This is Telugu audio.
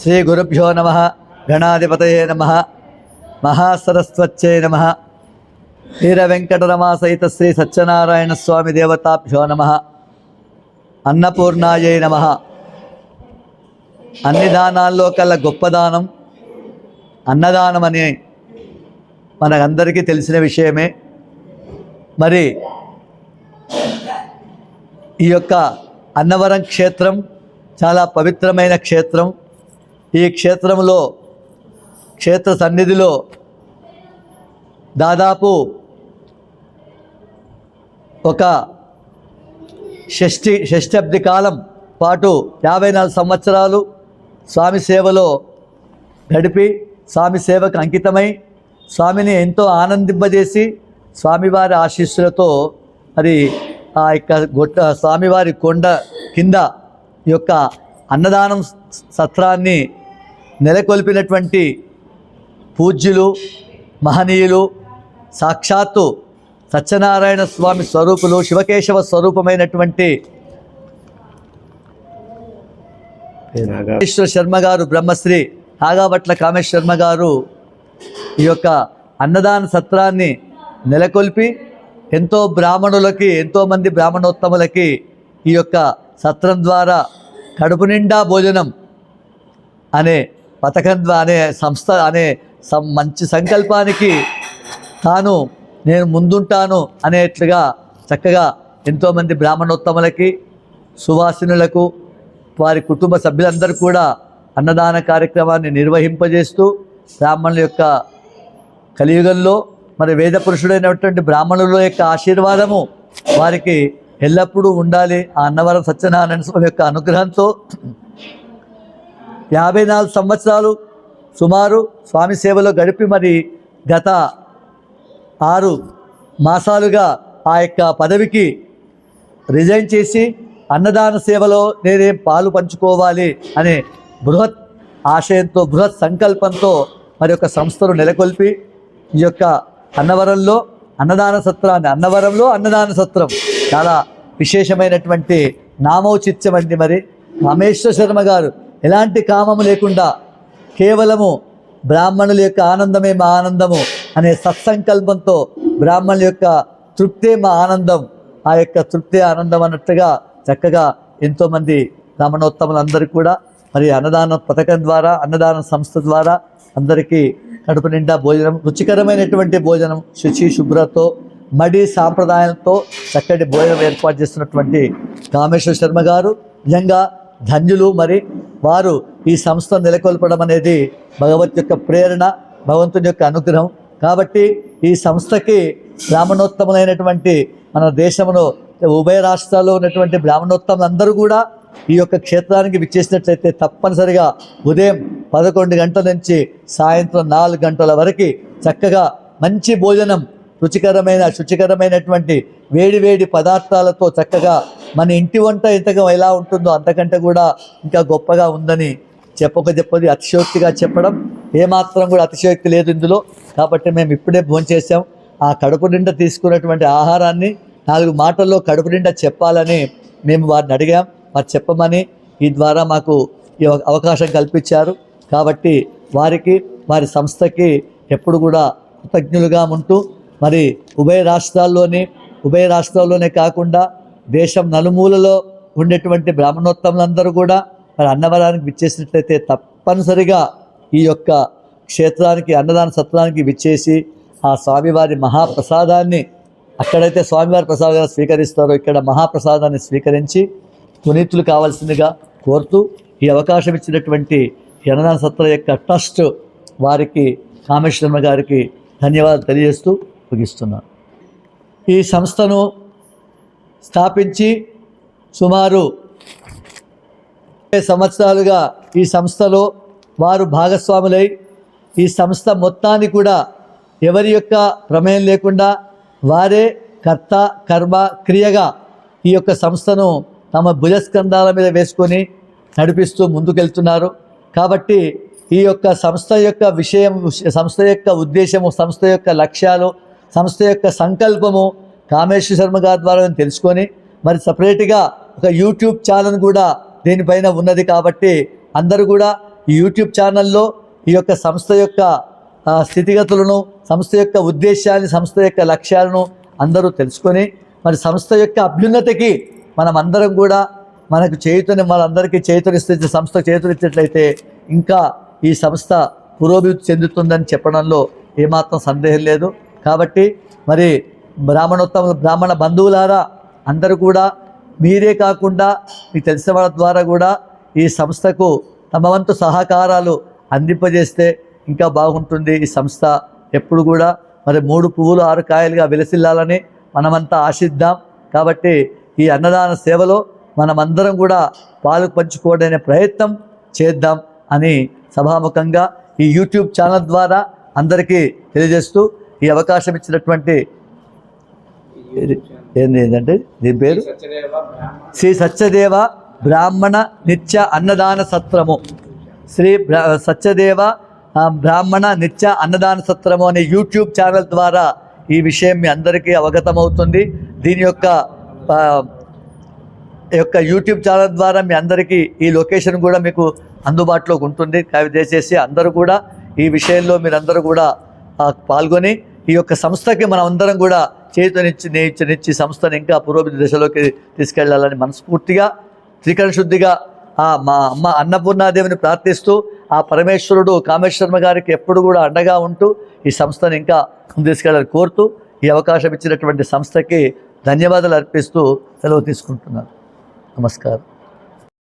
శ్రీ గురుభ్యో నమ గణాధిపతయే నమ మహాసరస్వచ్చే నమ. వీర వెంకటరమా సహిత శ్రీ సత్యనారాయణ స్వామి దేవతాభ్యో నమ. అన్నపూర్ణాయే నమ. అన్ని దానాల్లో కల్లా గొప్ప దానం అన్నదానం అని మనకందరికీ తెలిసిన విషయమే. మరి ఈ యొక్క అన్నవరం క్షేత్రం చాలా పవిత్రమైన క్షేత్రం. ఈ క్షేత్రంలో క్షేత్ర సన్నిధిలో దాదాపు ఒక షష్ఠి షష్టాబ్ది కాలం పాటు యాభై నాలుగు సంవత్సరాలు స్వామి సేవలో గడిపి స్వామి సేవకు అంకితమై స్వామిని ఎంతో ఆనందింపజేసి స్వామివారి ఆశీస్సులతో మరి ఆ యొక్క గొట్ట స్వామివారి కొండ కింద యొక్క అన్నదానం సత్రాన్ని నెలకొల్పినటువంటి పూజ్యులు మహనీయులు సాక్షాత్తు సత్యనారాయణ స్వామి స్వరూపులు శివకేశవ స్వరూపమైనటువంటి కామేశ్వర శర్మ గారు బ్రహ్మశ్రీ నాగాభట్ల కామేశ్వర శర్మ గారు ఈ యొక్క అన్నదాన సత్రాన్ని నెలకొల్పి ఎంతో బ్రాహ్మణులకి ఎంతోమంది బ్రాహ్మణోత్తములకి ఈ యొక్క సత్రం ద్వారా కడుపు నిండా భోజనం అనే పథకం ద్వారా అనే సంస్థ అనే సం- మంచి సంకల్పానికి తాను నేను ముందుంటాను అనేట్లుగా చక్కగా ఎంతోమంది బ్రాహ్మణోత్తములకి సువాసినులకు వారి కుటుంబ సభ్యులందరూ కూడా అన్నదాన కార్యక్రమాన్ని నిర్వహింపజేస్తూ బ్రాహ్మణుల యొక్క కలియుగంలో మరి వేద పురుషుడైనటువంటి బ్రాహ్మణుల యొక్క ఆశీర్వాదము వారికి ఎల్లప్పుడూ ఉండాలి. ఆ అన్నవరం సత్యనారాయణ స్వామి యొక్క అనుగ్రహంతో యాభై నాలుగు సంవత్సరాలు సుమారు స్వామి సేవలో గడిపి మరి గత ఆరు మాసాలుగా ఆ యొక్క పదవికి రిజైన్ చేసి అన్నదాన సేవలో నేనేం పాలు పంచుకోవాలి అనే బృహత్ ఆశయంతో బృహత్ సంకల్పంతో మరి యొక్క సంస్థను నెలకొల్పి ఈ యొక్క అన్నవరంలో అన్నదాన సత్రాన్ని అన్నవరంలో అన్నదాన సత్రం. చాలా విశేషమైనటువంటి నామౌచిత్యం అండి మరి. రమేశ్వర శర్మ గారు ఎలాంటి కామము లేకుండా కేవలము బ్రాహ్మణుల యొక్క ఆనందమే మా ఆనందము అనే సత్సంకల్పంతో బ్రాహ్మణుల యొక్క తృప్తే మా ఆనందం ఆ యొక్క తృప్తే ఆనందం అన్నట్టుగా చక్కగా ఎంతోమంది రమణోత్తములందరూ కూడా మరి అన్నదాన పథకం ద్వారా అన్నదాన సంస్థ ద్వారా అందరికీ కడుపు నిండా భోజనం రుచికరమైనటువంటి భోజనం శుచి శుభ్రతో మడి సాంప్రదాయంతో చక్కటి భోజనం ఏర్పాటు చేస్తున్నటువంటి కామేశ్వర శర్మ గారు. నిజంగా ధన్యులు మరి. వారు ఈ సంస్థ నెలకొల్పడం అనేది భగవత్ యొక్క ప్రేరణ భగవంతుని యొక్క అనుగ్రహం. కాబట్టి ఈ సంస్థకి బ్రాహ్మణోత్తములైనటువంటి మన దేశంలో ఉభయ రాష్ట్రాల్లో ఉన్నటువంటి బ్రాహ్మణోత్తములందరూ కూడా ఈ యొక్క క్షేత్రానికి విచ్చేసినట్లయితే తప్పనిసరిగా ఉదయం పదకొండు గంటల నుంచి సాయంత్రం నాలుగు గంటల వరకు చక్కగా మంచి భోజనం రుచికరమైన శుచికరమైనటువంటి వేడి వేడి పదార్థాలతో చక్కగా మన ఇంటి వంట ఇంతగా ఎలా ఉంటుందో అంతకంటే కూడా ఇంకా గొప్పగా ఉందని చెప్పక చెప్పది అతిశయోక్తిగా చెప్పడం ఏమాత్రం కూడా అతిశయోక్తి లేదు ఇందులో. కాబట్టి మేము ఇప్పుడే భోంచేసాం ఆ కడుపు నిండా తీసుకున్నటువంటి ఆహారాన్ని నాలుగు మాటల్లో కడుపు నిండా చెప్పాలని మేము వారిని అడిగాం. వారు చెప్పమని ఈ ద్వారా మాకు ఈ అవకాశం కల్పించారు. కాబట్టి వారికి వారి సంస్థకి ఎప్పుడు కూడా కృతజ్ఞులుగా ఉంటూ మరి ఉభయ రాష్ట్రాల్లోని ఉభయ రాష్ట్రాల్లోనే కాకుండా దేశం నలుమూలలో ఉండేటువంటి బ్రాహ్మణోత్తములందరూ కూడా మరి అన్నవరానికి విచ్చేసినట్లయితే తప్పనిసరిగా ఈ యొక్క క్షేత్రానికి అన్నదాన సత్రానికి విచ్చేసి ఆ స్వామివారి మహాప్రసాదాన్ని అక్కడైతే స్వామివారి ప్రసాదాన్ని స్వీకరిస్తారో ఇక్కడ మహాప్రసాదాన్ని స్వీకరించి పునీతులు కావాల్సిందిగా కోరుతూ ఈ అవకాశం ఇచ్చినటువంటి అన్నదాన సత్ర యొక్క ట్రస్ట్ వారికి కామేశ్వరమ్మ గారికి ధన్యవాదాలు తెలియజేస్తూ ముగిస్తున్నాను ఈ సంస్థను స్థాపించి సుమారు సంవత్సరాలుగా ఈ సంస్థలో వారు భాగస్వాములై ఈ సంస్థ మొత్తాన్ని కూడా ఎవరి యొక్క ప్రమేయం లేకుండా వారే కర్త కర్మ క్రియగా ఈ యొక్క సంస్థను తమ భుజస్కంధాల మీద వేసుకొని నడిపిస్తూ ముందుకెళ్తున్నారు. కాబట్టి ఈ యొక్క సంస్థ యొక్క విషయం సంస్థ యొక్క ఉద్దేశము సంస్థ యొక్క లక్ష్యాలు సంస్థ యొక్క సంకల్పము కామేశ్వర శర్మ గారి ద్వారా తెలుసుకొని మరి సపరేట్గా ఒక యూట్యూబ్ ఛానల్ కూడా దీనిపైన ఉన్నది కాబట్టి అందరూ కూడా ఈ యూట్యూబ్ ఛానల్లో ఈ యొక్క సంస్థ యొక్క స్థితిగతులను సంస్థ యొక్క ఉద్దేశాన్ని సంస్థ యొక్క లక్ష్యాలను అందరూ తెలుసుకొని మరి సంస్థ యొక్క అభ్యున్నతికి మనం అందరం కూడా మనకు చేయుతని మనందరికీ చేతునిస్తే సంస్థ చేతునిచ్చినట్లయితే ఇంకా ఈ సంస్థ పురోభివృద్ధి చెందుతుందని చెప్పడంలో ఏమాత్రం సందేహం లేదు. కాబట్టి మరి బ్రాహ్మణోత్తమ బ్రాహ్మణ బంధువులారా అందరూ కూడా మీరే కాకుండా మీకు తెలిసిన వాళ్ళ ద్వారా కూడా ఈ సంస్థకు తమ వంతు సహకారాలు అందింపజేస్తే ఇంకా బాగుంటుంది ఈ సంస్థ. ఎప్పుడు కూడా మరి మూడు పువ్వులు ఆరు కాయలుగా విలసిల్లాలని మనమంతా ఆశిద్దాం. కాబట్టి ఈ అన్నదాన సేవలో మనమందరం కూడా పాలు పంచుకోవడనే ప్రయత్నం చేద్దాం అని సభాముఖంగా ఈ యూట్యూబ్ ఛానల్ ద్వారా అందరికీ తెలియజేస్తూ ఈ అవకాశం ఇచ్చినటువంటి ఇది- ఏంది ఏంటంటే? దీని పేరు? శ్రీ సత్యదేవ బ్రాహ్మణ నిత్య అన్నదాన సత్రము. శ్రీ బ్రా సత్యదేవ బ్రాహ్మణ నిత్య అన్నదాన సత్రము అనే యూట్యూబ్ ఛానల్ ద్వారా ఈ విషయం మీ అందరికీ అవగతమవుతుంది. దీని యొక్క యొక్క యూట్యూబ్ ఛానల్ ద్వారా మీ అందరికీ ఈ లొకేషన్ కూడా మీకు అందుబాటులోకి ఉంటుంది. దయచేసి అందరూ కూడా ఈ విషయంలో మీరందరూ కూడా పాల్గొని ఈ యొక్క సంస్థకి మనం అందరం కూడా చేతునిచ్చి నేర్చునిచ్చి సంస్థను ఇంకా పురోభివృద్ధి దశలోకి తీసుకెళ్ళాలని మనస్ఫూర్తిగా త్రికరణ శుద్ధిగా మా అమ్మ అన్నపూర్ణాదేవిని ప్రార్థిస్తూ ఆ పరమేశ్వరుడు కామేశ్వర్మ గారికి ఎప్పుడు కూడా అండగా ఉంటూ ఈ సంస్థను ఇంకా తీసుకెళ్ళాలని కోరుతూ ఈ అవకాశం ఇచ్చినటువంటి సంస్థకి ధన్యవాదాలు అర్పిస్తూ సెలవు తీసుకుంటున్నాను. నమస్కారం.